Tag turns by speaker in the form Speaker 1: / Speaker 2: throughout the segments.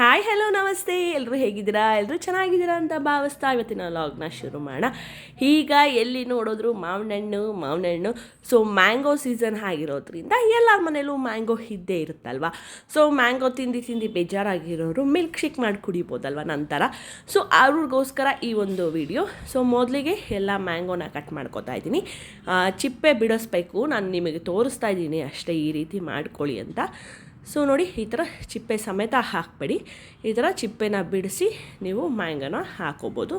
Speaker 1: Hi hello ನಮಸ್ತೆ. ಎಲ್ಲರೂ ಹೇಗಿದ್ದೀರಾ? ಎಲ್ಲರೂ ಚೆನ್ನಾಗಿದ್ದೀರಾ ಅಂತ ಭಾವಿಸ್ತಾ ಇವತ್ತಿನ ಲಾಗ್ನ ಶುರು ಮಾಡೋಣ. ಈಗ ಎಲ್ಲಿ ನೋಡಿದ್ರು ಮಾವಿನ ಹಣ್ಣು ಮಾವಿನ ಹಣ್ಣು ಸೊ ಮ್ಯಾಂಗೋ ಸೀಸನ್ ಆಗಿರೋದ್ರಿಂದ ಎಲ್ಲರ ಮನೇಲೂ ಮ್ಯಾಂಗೋ ಇದ್ದೇ ಇರುತ್ತಲ್ವ? ಸೊ ಮ್ಯಾಂಗೋ ತಿಂದು ತಿಂದು ಬೇಜಾರಾಗಿರೋರು ಮಿಲ್ಕ್ ಶೇಕ್ ಮಾಡಿ ಕುಡಿಬೋದಲ್ವ ನಂತರ? ಸೊ ಅವ್ರಿಗೋಸ್ಕರ ಈ ಒಂದು ವಿಡಿಯೋ ಸೊ ಮೊದಲಿಗೆ ಎಲ್ಲ ಮ್ಯಾಂಗೋನ ಕಟ್ ಮಾಡ್ಕೊತಾ ಇದ್ದೀನಿ. ಚಿಪ್ಪೆ ಬಿಡಿಸ್ಬೇಕು. ನಾನು ನಿಮಗೆ ತೋರಿಸ್ತಾ ಇದ್ದೀನಿ ಅಷ್ಟೇ ಈ ರೀತಿ ಮಾಡ್ಕೊಳ್ಳಿ ಅಂತ. ಸೊ ನೋಡಿ, ಈ ಥರ ಚಿಪ್ಪೆ ಸಮೇತ ಹಾಕಬೇಡಿ. ಈ ಥರ ಚಿಪ್ಪೆನ ಬಿಡಿಸಿ ನೀವು ಮ್ಯಾಂಗೋನ ಹಾಕೋಬೋದು.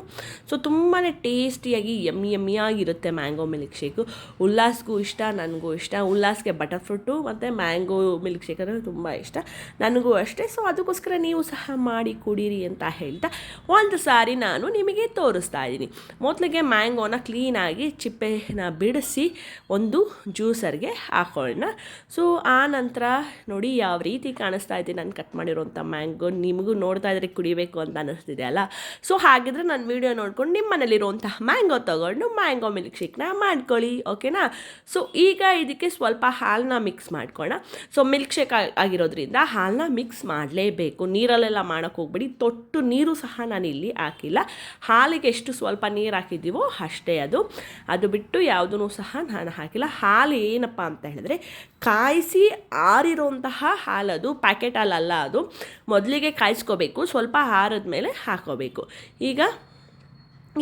Speaker 1: ಸೊ ತುಂಬಾ ಟೇಸ್ಟಿಯಾಗಿ, ಯಮ್ಮಿ ಆಗಿರುತ್ತೆ ಮ್ಯಾಂಗೋ ಮಿಲ್ಕ್ ಶೇಕು. ಉಲ್ಲಾಸ್ಗೂ ಇಷ್ಟ, ನನಗೂ ಇಷ್ಟ. ಉಲ್ಲಾಸ್ಗೆ ಬಟರ್ ಫ್ರೂಟು ಮತ್ತು ಮ್ಯಾಂಗೋ ಮಿಲ್ಕ್ ಶೇಕ್ ಅಂದರೆ ತುಂಬ ಇಷ್ಟ. ನನಗೂ ಅಷ್ಟೇ. ಸೊ ಅದಕ್ಕೋಸ್ಕರ ನೀವು ಸಹ ಮಾಡಿ ಕುಡೀರಿ ಅಂತ ಹೇಳ್ತಾ ಒಂದು ಸಾರಿ ನಾನು ನಿಮಗೆ ತೋರಿಸ್ತಾ ಇದ್ದೀನಿ. ಮೊದಲಿಗೆ ಮ್ಯಾಂಗೋನ ಕ್ಲೀನಾಗಿ ಚಿಪ್ಪೆನ ಬಿಡಿಸಿ ಒಂದು ಜ್ಯೂಸರ್ಗೆ ಹಾಕೋಣ ಸೊ ಆ ನಂತರ ನೋಡಿ ಯಾವ ರೀತಿ ಕಾಣಿಸ್ತಾ ಇದೆ ನಾನು ಕಟ್ ಮಾಡಿರೋಂಥ ಮ್ಯಾಂಗೋ ನಿಮಗೂ ನೋಡ್ತಾ ಇದ್ರೆ ಕುಡಿಬೇಕು ಅಂತ ಅನ್ನಿಸ್ತಿದೆ ಅಲ್ಲ? ಸೊ ಹಾಗಿದ್ರೆ ನಾನು ವೀಡಿಯೋ ನೋಡ್ಕೊಂಡು ನಿಮ್ಮ ಮನೇಲಿರುವಂತಹ ಮ್ಯಾಂಗೋ ತೊಗೊಂಡು ಮ್ಯಾಂಗೋ ಮಿಲ್ಕ್ ಶೇಕ್ನ ಮಾಡ್ಕೊಳ್ಳಿ ಓಕೆನಾ ಸೊ ಈಗ ಇದಕ್ಕೆ ಸ್ವಲ್ಪ ಹಾಲನ್ನ ಮಿಕ್ಸ್ ಮಾಡ್ಕೊಳ್ಳೋಣ ಸೊ ಮಿಲ್ಕ್ ಶೇಕ್ ಆಗಿರೋದ್ರಿಂದ ಹಾಲನ್ನ ಮಿಕ್ಸ್ ಮಾಡಲೇಬೇಕು. ನೀರಲ್ಲೆಲ್ಲ ಮಾಡೋಕ್ಕೆ ಹೋಗ್ಬೇಡಿ. ತೊಟ್ಟು ನೀರು ಸಹ ನಾನು ಇಲ್ಲಿ ಹಾಕಿಲ್ಲ. ಹಾಲಿಗೆ ಎಷ್ಟು ಸ್ವಲ್ಪ ನೀರು ಹಾಕಿದ್ದೀವೋ ಅಷ್ಟೇ ಅದು. ಅದು ಬಿಟ್ಟು ಯಾವುದೂ ಸಹ ನಾನು ಹಾಕಿಲ್ಲ. ಹಾಲು ಏನಪ್ಪ ಅಂತ ಹೇಳಿದ್ರೆ ಕಾಯಿಸಿ ಆರಿರುವಂತಹ ಹಾಲದು ಪ್ಯಾಕೆಟ್ ಹಾಲಲ್ಲ ಅದು. ಮೊದಲಿಗೆ ಕಾಯಿಸ್ಕೋಬೇಕು ಸ್ವಲ್ಪ ಹಾರದ ಮೇಲೆ ಹಾಕೋಬೇಕು. ಈಗ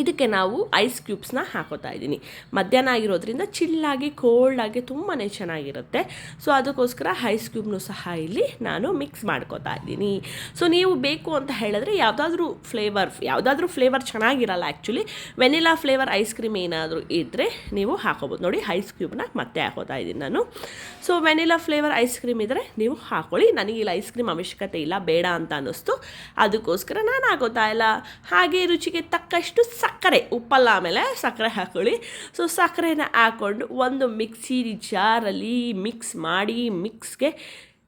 Speaker 1: ಇದಕ್ಕೆ ನಾವು ಐಸ್ ಕ್ಯೂಬ್ಸ್ನ ಹಾಕೋತಾ ಇದ್ದೀನಿ. ಮಧ್ಯಾಹ್ನ ಆಗಿರೋದ್ರಿಂದ ಚಿಲ್ಲಾಗಿ ಕೋಲ್ಡಾಗಿ ತುಂಬಾ ಚೆನ್ನಾಗಿರುತ್ತೆ. ಸೊ ಅದಕ್ಕೋಸ್ಕರ ಐಸ್ ಕ್ಯೂಬ್ನು ಸಹ ಇಲ್ಲಿ ನಾನು ಮಿಕ್ಸ್ ಮಾಡ್ಕೋತಾ ಇದ್ದೀನಿ. ಸೊ ನೀವು ಬೇಕು ಅಂತ ಹೇಳಿದ್ರೆ ಯಾವುದಾದ್ರೂ ಫ್ಲೇವರ್ ಯಾವುದಾದ್ರೂ ಫ್ಲೇವರ್ ಚೆನ್ನಾಗಿರಲ್ಲ actually vanilla flavour ice cream ಏನಾದರೂ ಇದ್ದರೆ ನೀವು ಹಾಕೋಬೋದು. ನೋಡಿ ಐಸ್ ಕ್ಯೂಬ್ನ ಮತ್ತೆ ಹಾಕೋತಾ ಇದ್ದೀನಿ ನಾನು. So vanilla flavour ice cream ಇದ್ದರೆ ನೀವು ಹಾಕೊಳ್ಳಿ. ನನಗೆ ಇಲ್ಲಿ ಐಸ್ ಕ್ರೀಮ್ ಅವಶ್ಯಕತೆ ಇಲ್ಲ, ಬೇಡ ಅಂತ ಅನ್ನಿಸ್ತು. ಅದಕ್ಕೋಸ್ಕರ ನಾನು ಹಾಕೋತಾ ಇಲ್ಲ. ಹಾಗೆ ರುಚಿಗೆ ತಕ್ಕಷ್ಟು ಸಕ್ಕರೆ ಉಪ್ಪಲ್ಲ ಆಮೇಲೆ ಸಕ್ಕರೆ ಹಾಕೊಳ್ಳಿ. ಸೊ ಸಕ್ಕರೆನ ಹಾಕ್ಕೊಂಡು ಒಂದು ಮಿಕ್ಸಿ ಜಾರಲ್ಲಿ ಮಿಕ್ಸ್ ಮಾಡಿ ಮಿಕ್ಸ್ಗೆ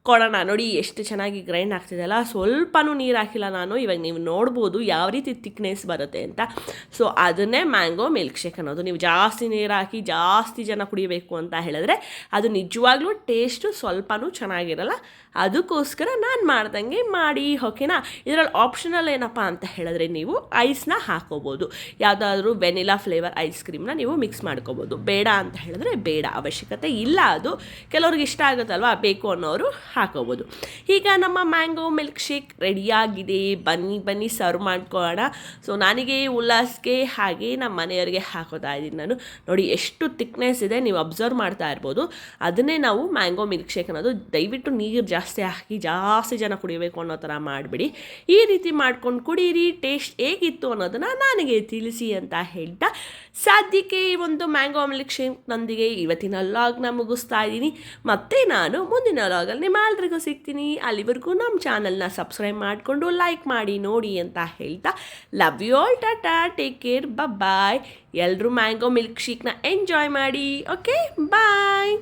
Speaker 1: ಕೊಡೋಣ ನೋಡಿ, ಎಷ್ಟು ಚೆನ್ನಾಗಿ ಗ್ರೈಂಡ್ ಆಗ್ತಿದೆಯಲ್ಲ? ಸ್ವಲ್ಪನೂ ನೀರು ಹಾಕಿಲ್ಲ ನಾನು. ಇವಾಗ ನೀವು ನೋಡ್ಬೋದು ಯಾವ ರೀತಿ ತಿಕ್ನೆಸ್ ಬರುತ್ತೆ ಅಂತ. ಸೊ ಅದನ್ನೇ ಮ್ಯಾಂಗೋ ಮಿಲ್ಕ್ ಶೇಕ್ ಅನ್ನೋದು. ನೀವು ಜಾಸ್ತಿ ನೀರು ಹಾಕಿ ಜಾಸ್ತಿ ಜನ ಕುಡಿಬೇಕು ಅಂತ ಹೇಳಿದ್ರೆ ಅದು ನಿಜವಾಗ್ಲೂ ಟೇಸ್ಟು ಸ್ವಲ್ಪನೂ ಚೆನ್ನಾಗಿರಲ್ಲ. ಅದಕ್ಕೋಸ್ಕರ ನಾನು ಮಾಡ್ದಂಗೆ ಮಾಡಿ ಓಕೆನಾ ಇದರಲ್ಲಿ ಆಪ್ಷನಲ್ ಏನಪ್ಪ ಅಂತ ಹೇಳಿದ್ರೆ ನೀವು ಐಸ್ನ ಹಾಕೋಬೋದು. ಯಾವುದಾದ್ರೂ ವೆನಿಲಾ ಫ್ಲೇವರ್ ಐಸ್ ಕ್ರೀಮ್ನ ನೀವು ಮಿಕ್ಸ್ ಮಾಡ್ಕೋಬೋದು. ಬೇಡ ಅಂತ ಹೇಳಿದ್ರೆ ಬೇಡ. ಅವಶ್ಯಕತೆ ಇಲ್ಲ ಅದು. ಕೆಲವ್ರಿಗೆ ಇಷ್ಟ ಆಗುತ್ತಲ್ವಾ? ಬೇಕು ಅನ್ನೋರು ಹಾಕೋಬೋದು. ಈಗ ನಮ್ಮ ಮ್ಯಾಂಗೋ ಮಿಲ್ಕ್ ಶೇಕ್ ರೆಡಿಯಾಗಿದೆ. ಬನ್ನಿ ಬನ್ನಿ, ಸರ್ವ್ ಮಾಡ್ಕೊಳ್ಳೋಣ. ಸೊ, ನನಗೆ ಉಲ್ಲಾಸ್ಗೆ ಹಾಗೆ ನಮ್ಮ ಮನೆಯವರಿಗೆ ಹಾಕೋತಾ ಇದ್ದೀನಿ ನಾನು. ನೋಡಿ, ಎಷ್ಟು ತಿಕ್ನೆಸ್ ಇದೆ, ನೀವು ಅಬ್ಸರ್ವ್ ಮಾಡ್ತಾ ಇರ್ಬೋದು. ಅದನ್ನೇ ನಾವು ಮ್ಯಾಂಗೋ ಮಿಲ್ಕ್ ಶೇಕ್ ಅನ್ನೋದು, ದಯವಿಟ್ಟು ನೀರು ಜಾಸ್ತಿ ಹಾಕಿ, ಜಾಸ್ತಿ ಜನ ಕುಡಿಬೇಕು ಅನ್ನೋ ಥರ ಮಾಡಿಬಿಡಿ. ಈ ರೀತಿ ಮಾಡ್ಕೊಂಡು ಕುಡೀರಿ, ಟೇಸ್ಟ್ ಹೇಗಿತ್ತು ಅನ್ನೋದನ್ನು ನನಗೆ ತಿಳಿಸಿ ಅಂತ ಹೇಳ್ತಾ ಸದ್ಯಕ್ಕೆ ಈ ಒಂದು ಮ್ಯಾಂಗೋ ಮಿಲ್ಕ್ ಶೇಕ್ನೊಂದಿಗೆ ಇವತ್ತಿನ ಲಾಗ್ನ ಮುಗಿಸ್ತಾ ಇದ್ದೀನಿ. ಮತ್ತೆ ನಾನು ಮುಂದಿನ ಲಾಗಲ್ಲಿ ನಿಮ್ಮೆಲ್ಲರಿಗೂ ಸಿಗ್ತೀನಿ. ಅಲ್ಲಿವರೆಗೂ ನಮ್ಮ ಚಾನಲ್ನ ಸಬ್ಸ್ಕ್ರೈಬ್ ಮಾಡಿಕೊಂಡು ಲೈಕ್ ಮಾಡಿ, ನೋಡಿ ಅಂತ ಹೇಳ್ತಾ love you all, tata, take care bye ಎಲ್ಲರೂ ಮ್ಯಾಂಗೋ ಮಿಲ್ಕ್ ಶೇಕ್ನ ಎಂಜಾಯ್ ಮಾಡಿ, ಓಕೆ? ಬಾಯ್.